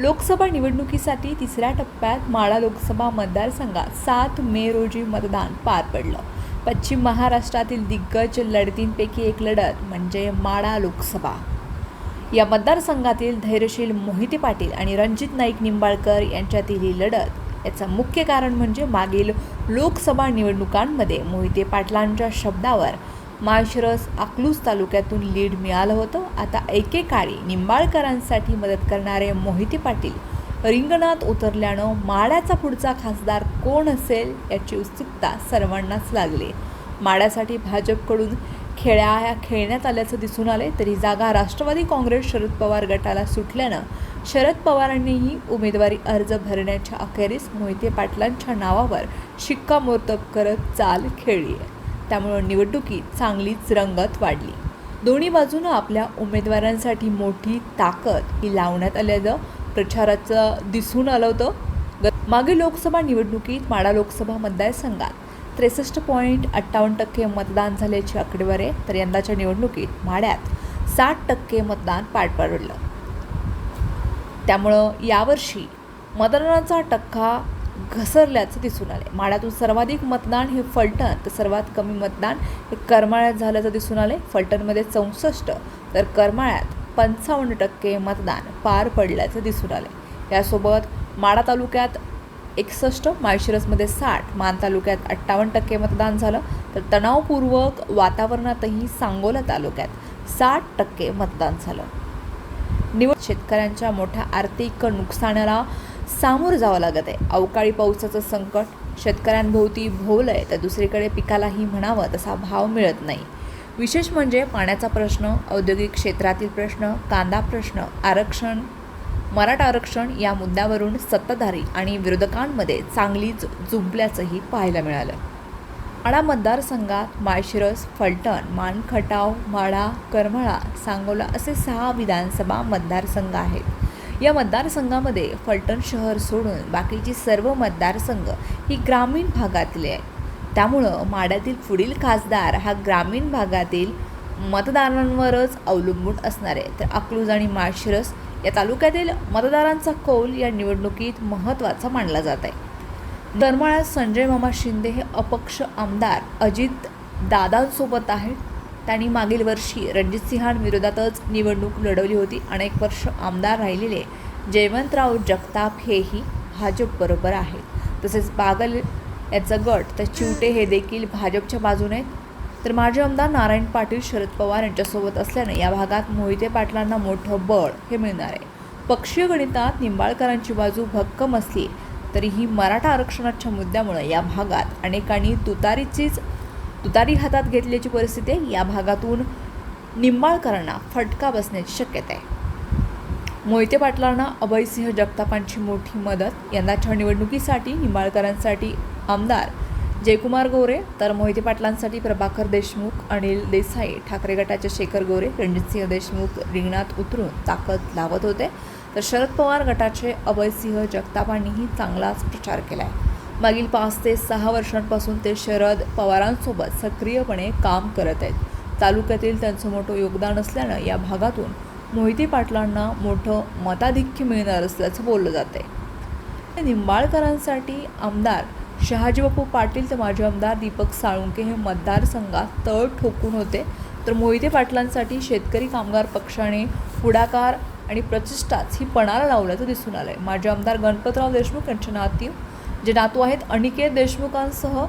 लोकसभा निवडणुकीसाठी तिसऱ्या टप्प्यात माळा लोकसभा मतदारसंघात सात मे रोजी मतदान पार पडलं. पश्चिम महाराष्ट्रातील दिग्गज लढतींपैकी एक लढत म्हणजे माळा लोकसभा. या मतदारसंघातील धैर्यशील मोहिते पाटील आणि रणजित नाईक निंबाळकर यांच्यातील ही लढत याचं मुख्य कारण म्हणजे मागील लोकसभा निवडणुकांमध्ये मोहिते पाटलांच्या शब्दावर माळशिरस अकलूज तालुक्यातून लीड मिळालं होतं. आता एकेकाळी निंबाळकरांसाठी मदत करणारे मोहिते पाटील रिंगणात उतरल्यानं माड्याचा पुढचा खासदार कोण असेल याची उत्सुकता सर्वांनाच लागली. माड्यासाठी भाजपकडून खेळ्या खेळण्यात आल्याचं दिसून आले तरी जागा राष्ट्रवादी काँग्रेस शरद पवार गटाला सुटल्यानं शरद पवारांनीही उमेदवारी अर्ज भरण्याच्या अखेरीस मोहिते पाटलांच्या नावावर शिक्कामोर्तब करत चाल खेळली आहे. त्यामुळं निवडणुकीत चांगलीच रंगत वाढली. दोन्ही बाजूनं आपल्या उमेदवारांसाठी मोठी ताकद ही लावण्यात आल्याचं प्रचाराचं दिसून आलं होतं. ग- मागील लोकसभा निवडणुकीत माडा लोकसभा मतदारसंघात त्रेसष्ट पॉईंट अठ्ठावन्न टक्के मतदान झाल्याची आकडेवारी आहे. तर यंदाच्या निवडणुकीत माड्यात साठ टक्के मतदान पार पडलं. त्यामुळं यावर्षी मतदानाचा टक्का घसरल्याचं दिसून आले माडातून सर्वाधिक मतदान हे फलटण तर सर्वात कमी मतदान हे करमाळ्यात झाल्याचं दिसून आले फलटणमध्ये चौसष्ट तर करमाळ्यात पंचावन्न टक्के मतदान पार पडल्याचं दिसून आले यासोबत माडा तालुक्यात एकसष्ट माळशिरसमध्ये साठ मान तालुक्यात अठ्ठावन्न टक्के मतदान झालं. तर तणावपूर्वक वातावरणातही सांगोला तालुक्यात साठ टक्के मतदान झालं. निवड शेतकऱ्यांच्या मोठ्या आर्थिक नुकसानाला सामोरं जावं लागत आहे. अवकाळी पावसाचं संकट शेतकऱ्यांभोवती भोवलं आहे तर दुसरीकडे पिकालाही म्हणावं तसा भाव मिळत नाही. विशेष म्हणजे पाण्याचा प्रश्न औद्योगिक क्षेत्रातील प्रश्न कांदा प्रश्न आरक्षण मराठा आरक्षण या मुद्द्यावरून सत्ताधारी आणि विरोधकांमध्ये चांगलीच जुंपल्याचंही पाहायला मिळालं. आणा मतदारसंघात माळशिरस फलटण मानखटाव माडा करमळा सांगोला असे सहा विधानसभा मतदारसंघ आहेत. या मतदारसंघामध्ये फलटण शहर सोडून बाकीची सर्व मतदारसंघ ही ग्रामीण भागातले आहेत. त्यामुळं माड्यातील पुढील खासदार हा ग्रामीण भागातील मतदारांवरच अवलंबून असणार आहे. तर अकलूज आणि माळशिरस या तालुक्यातील मतदारांचा कौल या निवडणुकीत महत्त्वाचा मानला जात आहे. दरम्यान संजय मामा शिंदे हे अपक्ष आमदार अजित दादांसोबत आहेत. त्यांनी मागील वर्षी रणजितसिंहांविरोधातच निवडणूक लढवली होती अनेक वर्ष आमदार राहिलेले जयवंतराव जगताप हेही भाजपबरोबर आहेत. तसेच बागल याचं गट तर चिवटे हे देखील भाजपच्या बाजूने आहेत. तर माजी आमदार नारायण पाटील शरद पवार यांच्यासोबत असल्याने या भागात मोहिते पाटलांना मोठं बळ हे मिळणार आहे. पक्षीय गणितात निंबाळकरांची बाजू भक्कम असली तरीही मराठा आरक्षणाच्या मुद्द्यामुळे या भागात अनेकांनी तुतारीचीच तुतारी हातात घेतल्याची परिस्थिती या भागातून निंबाळकरांना फटका बसण्याची शक्यता आहे. मोहिते पाटलांना अभयसिंह जगतापांची मोठी मदत. यंदाच्या निवडणुकीसाठी निंबाळकरांसाठी आमदार जयकुमार गोरे तर मोहिते पाटलांसाठी प्रभाकर देशमुख अनिल देसाई ठाकरे गटाचे शेखर गोरे रणजितसिंह देशमुख रिंगणात उतरून ताकद लावत होते. तर शरद पवार गटाचे अभयसिंह जगतापांनीही चांगलाच प्रचार केला आहे मागील पाच ते सहा वर्षांपासून ते शरद पवारांसोबत सक्रियपणे काम करत आहेत. तालुक्यातील त्यांचं मोठं योगदान असल्यानं या भागातून मोहिते पाटलांना मोठं मताधिक्य मिळणार असल्याचं बोललं जाते निंबाळकरांसाठी आमदार शहाजीबापू पाटील तर माजी आमदार दीपक साळुंके हे मतदारसंघात तळ ठोकून होते. तर मोहिते पाटलांसाठी शेतकरी कामगार पक्षाने पुढाकार आणि प्रतिष्ठाच ही पणाला लावल्याचं दिसून आलं आहे माजी आमदार गणपतराव देशमुख यांच्या नातीव जे नातू आहेत अनिकेत देशमुखांसह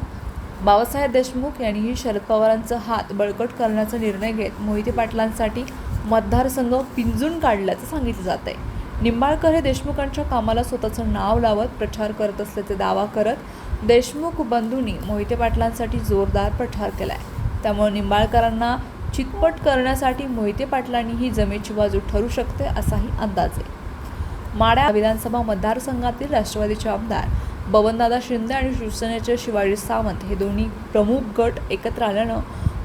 बाबासाहेब देशमुख यांनीही शरद पवारांचा हात बळकट करण्याचा निर्णय घेत मोहिते पाटलांसाठी मतदारसंघ पिंजून काढल्याचं सांगितलं जात आहे. निंबाळकर हे देशमुखांच्या कामाला स्वतःचं नाव लावत प्रचार करत असल्याचे दावा करत देशमुख बंधूंनी मोहिते पाटलांसाठी जोरदार प्रचार केला आहे त्यामुळे निंबाळकरांना चितपट करण्यासाठी मोहिते पाटलांनी ही जमेची बाजू ठरू शकते असाही अंदाज आहे. माड्या विधानसभा मतदारसंघातील राष्ट्रवादीचे आमदार बबनदादा शिंदे आणि शिवसेनेचे शिवाजी सावंत हे दोन्ही प्रमुख गट एकत्र आल्यानं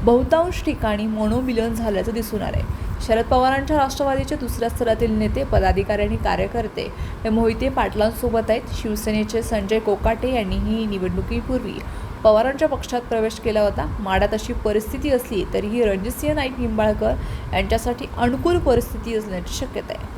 बहुतांश ठिकाणी मनोमिलन झाल्याचं दिसून आलंय. शरद पवारांच्या राष्ट्रवादीचे दुसऱ्या स्तरातील नेते पदाधिकारी आणि कार्यकर्ते हे मोहिते पाटलांसोबत आहेत. शिवसेनेचे संजय कोकाटे यांनीही निवडणुकीपूर्वी पवारांच्या पक्षात प्रवेश केला होता. माडात अशी परिस्थिती असली तरीही रणजितसिंह नाईक निंबाळकर यांच्यासाठी अनुकूल परिस्थिती असण्याची शक्यता आहे.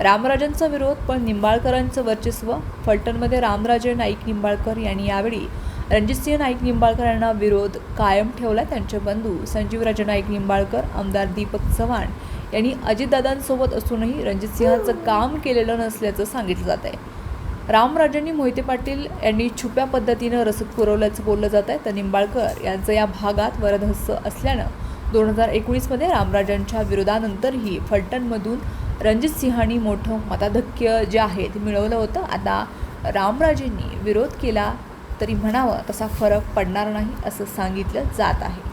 रामराजांचा विरोध पण निंबाळकरांचं वर्चस्व. फलटणमध्ये रामराजे नाईक निंबाळकर यांनी यावेळी रणजितसिंह नाईक निंबाळकर यांना विरोध कायम ठेवला त्यांचे बंधू संजीवराजे नाईक निंबाळकर आमदार दीपक चव्हाण यांनी अजितदादांसोबत असूनही रणजितसिंहाचं काम केलेलं नसल्याचं सांगितलं जात आहे रामराजांनी मोहिते पाटील यांनी छुप्या पद्धतीनं रसद पुरवल्याचं बोललं जात आहे तर निंबाळकर यांचं या भागात वरदहस्स असल्यानं दोन हजार एकोणीसमध्ये रामराजांच्या विरोधानंतरही फलटणमधून रणजित सिंहांनी मोठं मताधक्य जे आहे ते मिळवलं होतं. आता रामराजेंनी विरोध केला तरी म्हणावं तसा फरक पडणार नाही असं सांगितलं जात आहे.